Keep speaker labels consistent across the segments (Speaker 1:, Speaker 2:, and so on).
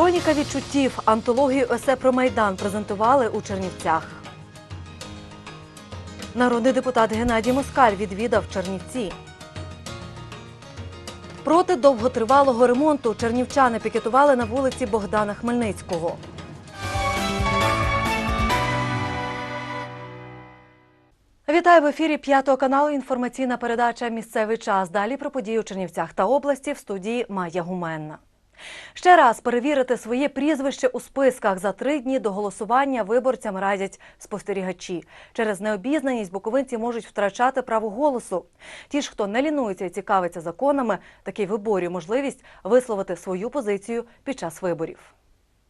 Speaker 1: Хроніка відчуттів антологію есе про майдан презентували у Чернівцях. Народний депутат Геннадій Москаль відвідав Чернівці. Проти довготривалого ремонту чернівчани пікетували на вулиці Богдана Хмельницького. Вітаю в ефірі п'ятого каналу. Інформаційна передача Місцевий час. Далі про події у Чернівцях та області в студії Майя Гуменна. Ще раз перевірити своє прізвище у списках за три дні до голосування виборцям радять спостерігачі. Через необізнаність буковинці можуть втрачати право голосу. Ті ж, хто не лінується і цікавиться законами, такий виборює можливість висловити свою позицію під час виборів.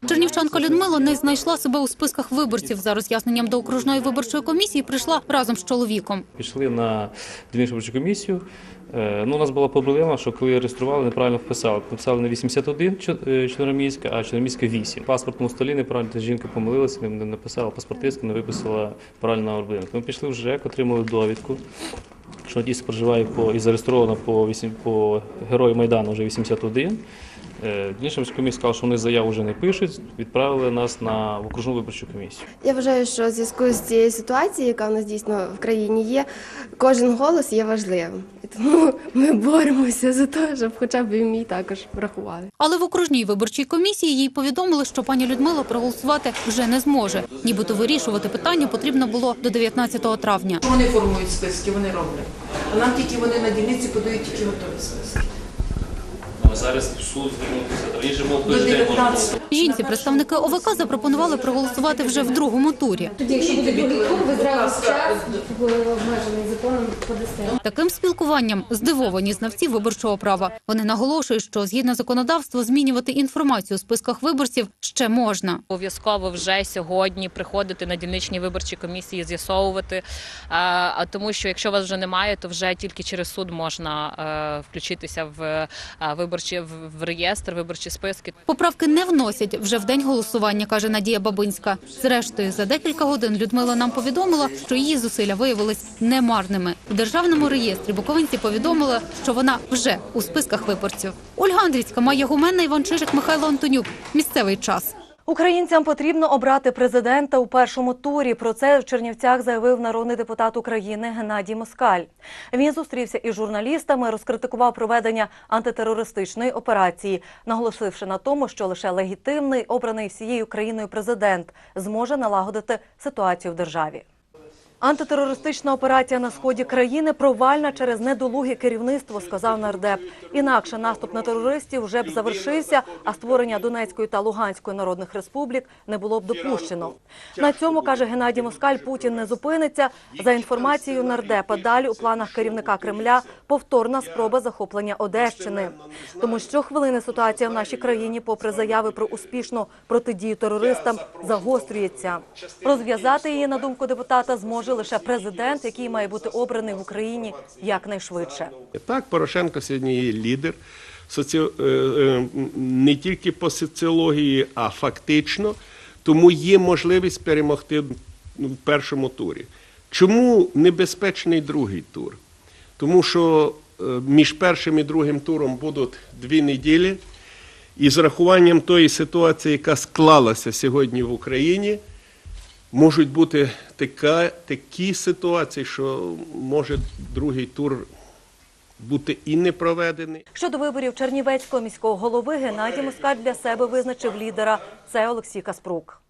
Speaker 2: Чернівчанка Людмила не знайшла себе у списках виборців. За роз'ясненням до окружної виборчої комісії прийшла разом з чоловіком.
Speaker 3: Пішли на дільничну виборчу комісію. Е, Ну, у нас була проблема, що коли реєстрували, неправильно вписали. Написали не 81 е, чорноміська, а чорноміська 8. В паспортному столі неправильно жінка помилилася, не написала паспортистку, не виписала правильно орбинок. Ми пішли в ЖЕК, отримали довідку, що дійсно проживає по і зареєстровано по, 8, по герою Майдану вже 81. Е, виборча комісія сказала, що вони заяву вже не пишуть, відправили нас на окружну виборчу комісію.
Speaker 4: Я вважаю, що в зв'язку з цією ситуацією, яка в нас дійсно в країні є, кожен голос є важливим. І тому ми боремося за те, щоб хоча б і мій також врахували.
Speaker 2: Але в окружній виборчій комісії їй повідомили, що пані Людмила проголосувати вже не зможе. Нібито вирішувати питання потрібно було до 19 травня.
Speaker 5: Вони формують списки, вони роблять. А нам тільки вони на дільниці подають тільки готові списки.
Speaker 3: Зараз в суд звернутися. Раніше
Speaker 5: До 19
Speaker 2: Жінці представники ОВК запропонували проголосувати вже в другому турі.
Speaker 6: Якщо буде другий тур, ви зразу час в обмежений законом подасте.
Speaker 2: Таким спілкуванням здивовані знавці виборчого права. Вони наголошують, що згідно законодавства змінювати інформацію у списках виборців ще можна.
Speaker 7: Обов'язково вже сьогодні приходити на дільничні виборчі комісії, з'ясовувати. А, тому, що якщо вас вже немає, то вже тільки через суд можна е, включитися в е, виборчі в, реєстр, виборчі списки.
Speaker 2: Поправки не вносять вже в день голосування, каже Надія Бабинська. Зрештою, за декілька годин Людмила нам повідомила, що її зусилля виявились немарними. У державному реєстрі буковинці повідомили, що вона вже у списках виборців. Ольга Андрійська, Майя Гуменна, Іван Чижик, Михайло Антонюк. Місцевий час.
Speaker 1: Українцям потрібно обрати президента у першому турі. Про це в Чернівцях заявив народний депутат України Геннадій Москаль. Він зустрівся із журналістами, розкритикував проведення антитерористичної операції, наголосивши на тому, що лише легітимний, обраний всією країною президент зможе налагодити ситуацію в державі. Антитерористична операція на сході країни провальна через недолуге керівництво, сказав нардеп. Інакше наступ на терористів вже б завершився, а створення Донецької та Луганської народних республік не було б допущено. На цьому каже Геннадій Москаль, Путін не зупиниться. За інформацією нардепа, далі у планах керівника Кремля повторна спроба захоплення Одещини. Тому щохвилини ситуація в нашій країні, попри заяви про успішну протидію терористам, загострюється. Розв'язати її, на думку депутата, зможе лише президент, який має бути обраний в Україні якнайшвидше.
Speaker 8: Так, Порошенко сьогодні є лідер соці... е, е, не тільки по соціології, а фактично. Тому є можливість перемогти ну, в першому турі. Чому небезпечний другий тур? Тому що е, між першим і другим туром будуть дві неділі, і з рахуванням тої ситуації, яка склалася сьогодні в Україні, можуть бути така, такі ситуації, що може другий тур бути і не проведений.
Speaker 1: Щодо виборів Чернівецького міського голови, Геннадій Москаль для себе визначив лідера. Це Олексій Каспрук.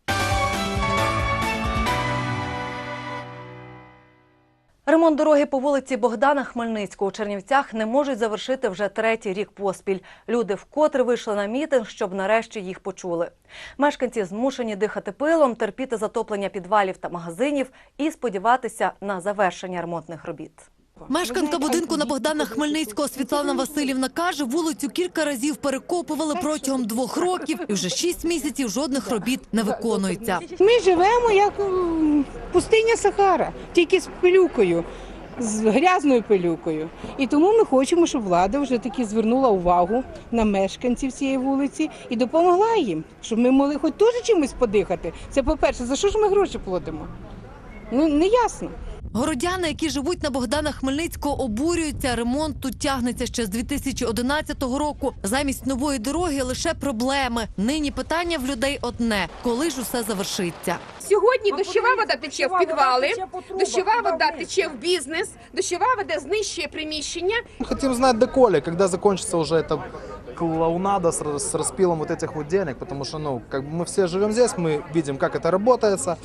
Speaker 1: Ремонт дороги по вулиці Богдана Хмельницького у Чернівцях не можуть завершити вже третій рік поспіль. Люди вкотре вийшли на мітинг, щоб нарешті їх почули. Мешканці змушені дихати пилом, терпіти затоплення підвалів та магазинів і сподіватися на завершення ремонтних робіт.
Speaker 9: Мешканка будинку на Богдана Хмельницького Світлана Васильівна каже, вулицю кілька разів перекопували протягом двох років, і вже шість місяців жодних робіт не виконується.
Speaker 10: Ми живемо як пустиня Сахара, тільки з пилюкою, з грязною пилюкою. І тому ми хочемо, щоб влада вже таки звернула увагу на мешканців цієї вулиці і допомогла їм, щоб ми могли хоч теж чимось подихати. Це по-перше, за що ж ми гроші платимо? Ну не ясно.
Speaker 9: Городяни, які живуть на Богдана Хмельницького, обурюються. Ремонт тут тягнеться ще з 2011 року. Замість нової дороги лише проблеми. Нині питання в людей одне: коли ж усе завершиться?
Speaker 11: Сьогодні дощова вода тече в підвали, дощова вода тече в бізнес, дощова вода знищує приміщення.
Speaker 12: Хотим знать доколе, когда закончится уже эта клоунада с, рас- с распилом вот этих вот денег, потому что, ну, как бы мы все живем здесь, мы видим, как это работается,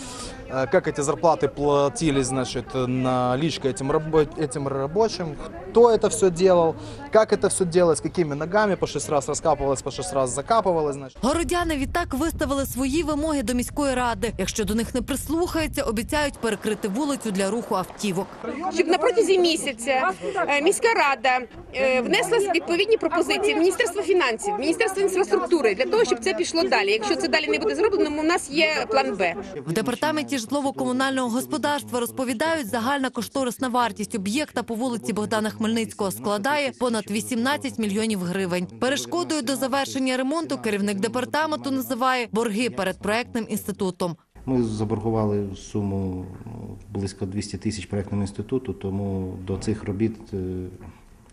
Speaker 12: э, как эти зарплаты платились, значит, наличкой этим, рабо- этим рабочим, кто это все делал, как это все делалось, какими ногами, по шесть раз раскапывалось, по шесть раз закапывалось, значит.
Speaker 9: Городяни відтак виставили свої вимоги до міської ради. Якщо до них не прислухаються, обіцяють перекрити вулицю для руху автівок.
Speaker 11: Щоб на протязі місяця е, міська рада е, внесла відповідні пропозиції в Міністерство фінансів, Міністерство інфраструктури для того, щоб це пішло далі. Якщо це далі не буде зроблено, у нас є план Б.
Speaker 9: В департаменті житлово-комунального господарства розповідають, загальна кошторисна вартість об'єкта по вулиці Богдана Хмельницького складає понад 18 мільйонів гривень. Перешкодою до завершення ремонту керівник департаменту називає борги перед проектним інститутом.
Speaker 13: Ми заборгували суму ну, близько 200 тисяч проєктному інституту, тому до цих робіт е,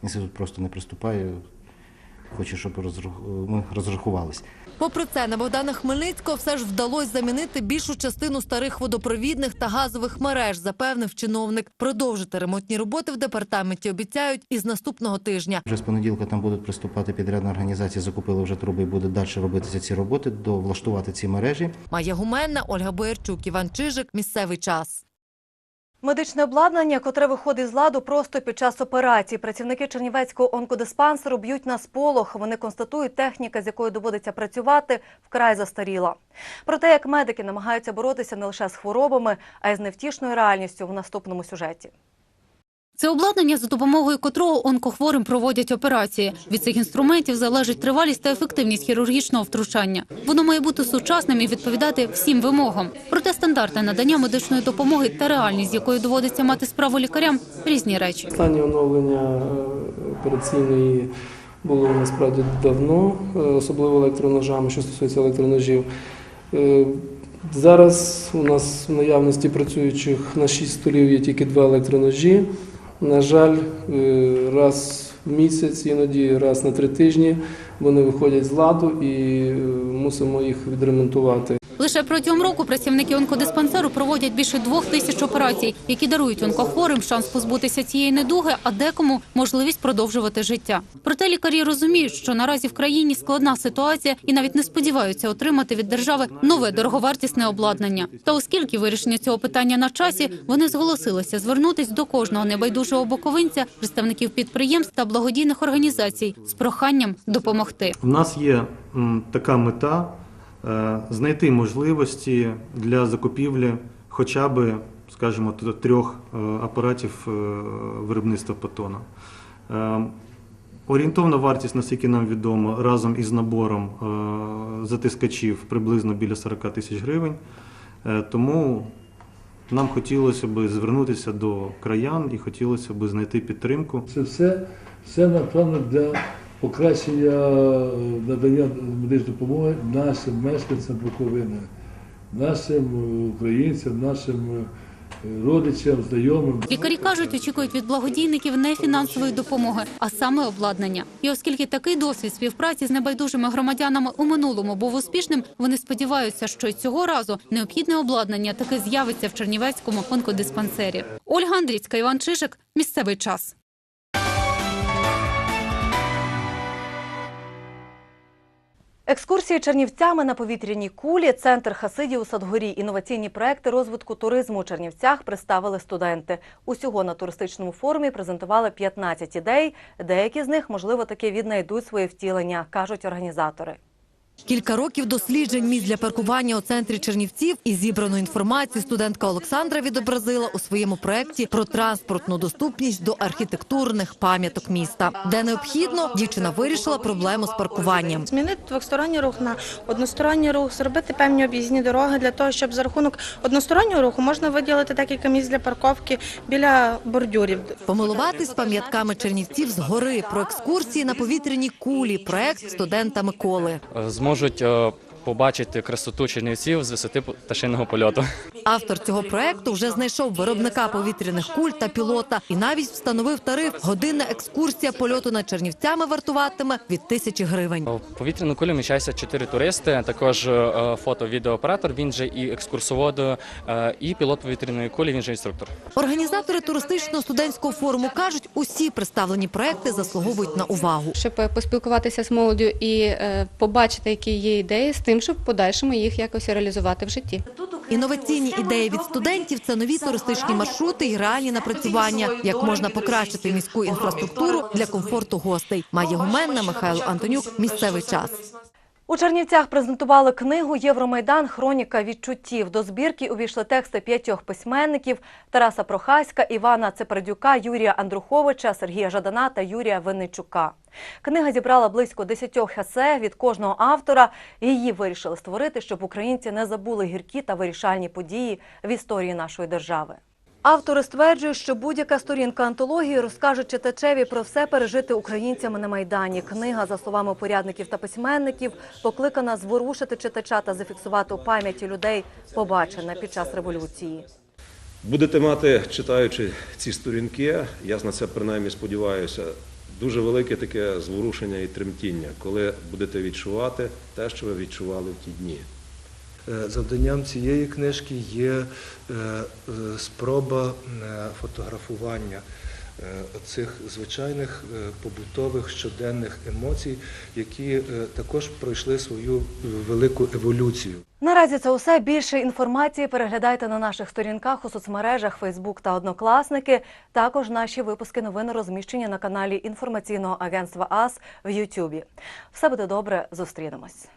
Speaker 13: інститут просто не приступає. Хоче, щоб ми розрахувалися.
Speaker 9: Попри це, на Богдана Хмельницького все ж вдалося замінити більшу частину старих водопровідних та газових мереж, запевнив чиновник. Продовжити ремонтні роботи в департаменті обіцяють із наступного тижня.
Speaker 13: Вже з понеділка там будуть приступати підрядна організація, закупили вже труби і буде далі робитися ці роботи, до влаштувати ці мережі.
Speaker 9: Майя Гуменна, Ольга Боярчук, Іван Чижик. Місцевий час.
Speaker 1: Медичне обладнання, котре виходить з ладу просто під час операції. Працівники Чернівецького онкодиспансеру б'ють на сполох. Вони констатують, техніка, з якою доводиться працювати, вкрай застаріла. Про те, як медики намагаються боротися не лише з хворобами, а й з невтішною реальністю в наступному сюжеті.
Speaker 2: Це обладнання, за допомогою котрого онкохворим проводять операції. Від цих інструментів залежить тривалість та ефективність хірургічного втручання. Воно має бути сучасним і відповідати всім вимогам. Проте стандарти надання медичної допомоги та реальність, з якою доводиться мати справу лікарям, різні речі.
Speaker 14: Останнє оновлення е, операційної було насправді давно, е, особливо електроножами, що стосується електроножів. Е, Зараз у нас в наявності працюючих на 6 столів є тільки два електроножі. На жаль, е, раз в місяць, іноді раз на три тижні вони виходять з ладу і е, мусимо їх відремонтувати.
Speaker 2: Лише протягом року працівники онкодиспансеру проводять більше двох тисяч операцій, які дарують онкохворим шанс позбутися цієї недуги, а декому можливість продовжувати життя. Проте лікарі розуміють, що наразі в країні складна ситуація і навіть не сподіваються отримати від держави нове дороговартісне обладнання. Та оскільки вирішення цього питання на часі, вони зголосилися звернутись до кожного небайдужого боковинця, представників підприємств та благодійних організацій з проханням допомогти.
Speaker 15: У нас є така мета знайти можливості для закупівлі хоча б, скажімо, трьох е, апаратів е, виробництва Патона. Е, Орієнтовна вартість, наскільки нам відомо, разом із набором е, затискачів приблизно біля 40 тисяч гривень. Е, Тому нам хотілося б звернутися до краян і хотілося б знайти підтримку.
Speaker 16: Це все, все направлено для покращення е, надання медичної допомоги нашим мешканцям Буковини, нашим е, українцям, нашим е, родичам, знайомим.
Speaker 2: Лікарі кажуть, очікують від благодійників не фінансової допомоги, а саме обладнання. І оскільки такий досвід співпраці з небайдужими громадянами у минулому був успішним, вони сподіваються, що й цього разу необхідне обладнання таки з'явиться в Чернівецькому онкодиспансері. Ольга Андрійська, Іван Чижик. Місцевий час.
Speaker 1: Екскурсії Чернівцями на повітряній кулі, центр Хасидів у Садгорі, інноваційні проекти розвитку туризму у Чернівцях представили студенти. Усього на туристичному форумі презентували 15 ідей. Деякі з них, можливо, таки віднайдуть своє втілення, кажуть організатори.
Speaker 9: Кілька років досліджень місць для паркування у центрі Чернівців і зібрану інформацію студентка Олександра відобразила у своєму проєкті про транспортну доступність до архітектурних пам'яток міста. Де необхідно, дівчина вирішила проблему з паркуванням.
Speaker 17: Змінити двосторонній рух на односторонній рух, зробити певні об'їзні дороги для того, щоб за рахунок одностороннього руху можна виділити декілька місць для парковки біля бордюрів.
Speaker 9: Помилуватись пам'ятками Чернівців з гори про екскурсії на повітряній кулі. Проект студента Миколи.
Speaker 18: Зможуть е, побачити красоту Чернівців з висоти пташиного польоту.
Speaker 9: Автор цього проекту вже знайшов виробника повітряних куль та пілота і навіть встановив тариф. Годинна екскурсія польоту над Чернівцями вартуватиме від тисячі гривень.
Speaker 18: В повітряну кулю вміщається чотири туристи, також е, фото-відеооператор, він же і екскурсовод, е, і пілот повітряної кулі, він же інструктор.
Speaker 9: Організатори туристичного студентського форуму кажуть, усі представлені проекти заслуговують на увагу.
Speaker 19: щоб е, поспілкуватися з молоддю і побачити, які є ідеї, з тим, щоб в подальшому їх якось реалізувати в житті.
Speaker 9: Інноваційні ідеї від студентів це нові туристичні маршрути і реальні напрацювання, як можна покращити міську інфраструктуру для комфорту гостей. Має гуменна Михайло Антонюк. Місцевий час.
Speaker 1: У Чернівцях презентували книгу Євромайдан Хроніка відчуттів. До збірки увійшли тексти п'ятьох письменників Тараса Прохаська, Івана Цепердюка, Юрія Андруховича, Сергія Жадана та Юрія Винничука. Книга зібрала близько десятьох есе від кожного автора. Її вирішили створити, щоб українці не забули гіркі та вирішальні події в історії нашої держави. Автори стверджують, що будь-яка сторінка антології розкаже читачеві про все пережити українцями на майдані. Книга, за словами порядників та письменників, покликана зворушити читача та зафіксувати у пам'яті людей побачене під час революції.
Speaker 20: Будете мати, читаючи ці сторінки, я на це принаймні сподіваюся, дуже велике таке зворушення і тремтіння, коли будете відчувати те, що ви відчували в ті дні.
Speaker 21: Е, Завданням цієї книжки є е, е, спроба фотографування цих звичайних побутових щоденних емоцій, які також пройшли свою велику еволюцію.
Speaker 1: Наразі це усе. Більше інформації переглядайте на наших сторінках у соцмережах Facebook та Однокласники. Також наші випуски новин розміщені на каналі інформаційного агентства АС в Ютубі. Все буде добре, зустрінемось.